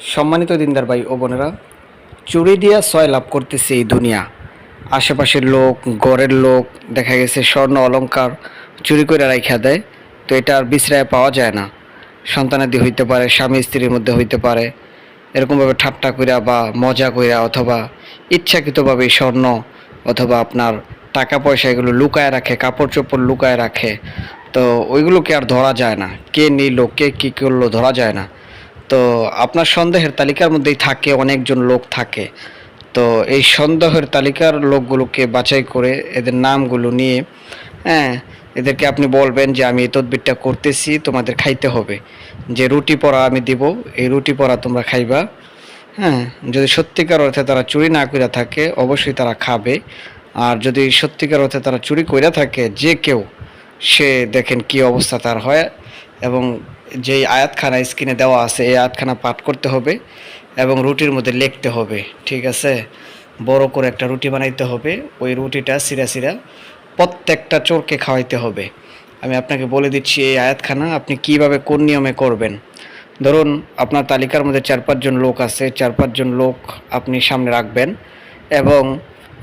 সম্মানিত দিনদার ভাই ও বোনেরা, চুরি দিয়া ছয় লাভ করতেছে এই দুনিয়া। আশেপাশের লোক, গড়ের লোক, দেখা গেছে স্বর্ণ অলংকার চুরি করে রাইখা দেয়, তো এটা আর বিশ্রায় পাওয়া যায় না। সন্তানাদি হইতে পারে, স্বামী স্ত্রীর মধ্যে হইতে পারে, এরকমভাবে ঠাট্টা কইরা বা মজা কইরা অথবা ইচ্ছাকৃতভাবে স্বর্ণ অথবা আপনার টাকা পয়সা এগুলো লুকায় রাখে কাপড় চোপড় লুকায় রাখে, তো ওইগুলোকে আর ধরা যায় না। কে নিল, কে কী করল ধরা যায় না। তো আপনার সন্দেহের তালিকার মধ্যেই থাকে, অনেকজন লোক থাকে। তো এই সন্দেহের তালিকার লোকগুলোকে বাছাই করে এদের নামগুলো নিয়ে হ্যাঁ এদেরকে আপনি বলবেন যে আমি এই তদবিরটা করতেছি, তোমাদের খাইতে হবে। যে রুটি পড়া আমি দিব, এই রুটি পড়া তোমরা খাইবা। হ্যাঁ যদি সত্যিকার অর্থে তারা চুরি না করে থাকে, অবশ্যই তারা খাবে। আর যদি সত্যিকার অর্থে তারা চুরি করে থাকে, যে কেউ, সে দেখেন কি অবস্থা তার হয়। এবং যেই আয়াতখানা স্ক্রিনে দেওয়া আছে, এই আয়াতখানা পাঠ করতে হবে এবং রুটির মধ্যে লিখতে হবে, ঠিক আছে? বড় করে একটা রুটি বানাইতে হবে, ওই রুটিটা সিরা সিরা প্রত্যেকটা চোরকে খাওয়াইতে হবে। আমি আপনাকে বলে দিচ্ছি, এই আয়াতখানা আপনি কীভাবে কোন নিয়মে করবেন? ধরুন, আপনার তালিকার মধ্যে চার পাঁচজন লোক আছে, চার পাঁচজন লোক আপনি সামনে রাখবেন এবং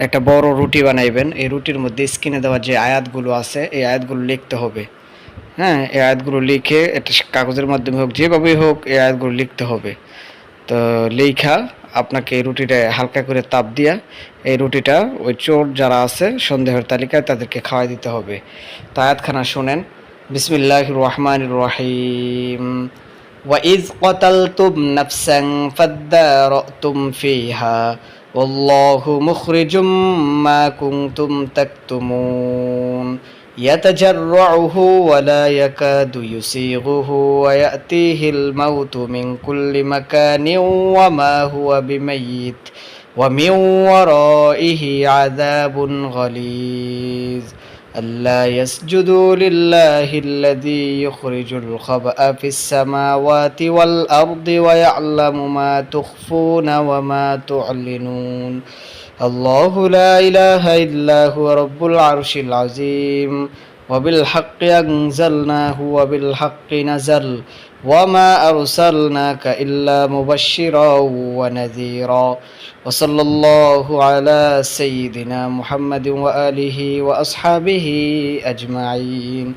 একটা বড় রুটি বানাইবেন। এই রুটির মধ্যে স্ক্রিনে দেওয়া যে আয়াতগুলো আছে, এই আয়াতগুলো লিখতে হবে। হ্যাঁ এই আয়াতগুলো লিখে একটা কাগজের মাধ্যমে হোক যেভাবেই হোক এই আয়াতগুলো লিখতে হবে তো লেখা আপনাকে এই রুটিটা হালকা করে তাপ দিয়া এই রুটিটা ওই চোর যারা আছে সন্দেহের তালিকায় তাদেরকে খাওয়াই দিতে হবে তো আয়াতখানা শোনেন বিসমিল্লাহ রহমান রহিম وإذ قتلتم نفسا فادارأتم فيها والله مخرج ما كنتم تكتمون يتجرعه ولا يكاد يسيغه ويأتيه الموت من كل مكان وما هو بميت ومن ورائه عذاب غليظ. ألا يسجدوا لله الذي يخرج الخبأ في السماوات والأرض ويعلم ما تخفون وما تعلنون الله لا إله إلا هو رب العرش العظيم وبالحق أنزلناه وبالحق نزل وما أرسلناك إلا مبشرا ونذيرا وصلى الله على سيدنا محمد وآله وأصحابه أجمعين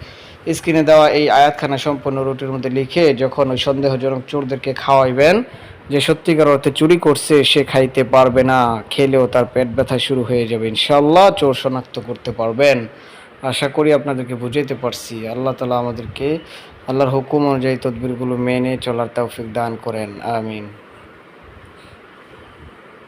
স্ক্রিনে দেওয়া এই আয়াতখানা সম্পূর্ণ রুটির মধ্যে লিখে যখন ওই সন্দেহজনক চোরদেরকে খাওয়াইবেন যে সত্যিকার অর্থে চুরি করছে, সে খাইতে পারবে না, খেলেও তার পেট ব্যথা শুরু হয়ে যাবে। ইনশাল্লাহ চোর শনাক্ত করতে পারবেন। আশা করি আপনাদেরকে বুঝাইতে পারছি। আল্লাহ তালা আমাদেরকে, আল্লাহর হুকুম অনুযায়ী তদবিরগুলো মেনে চলার তৌফিক দান করেন। আমিন।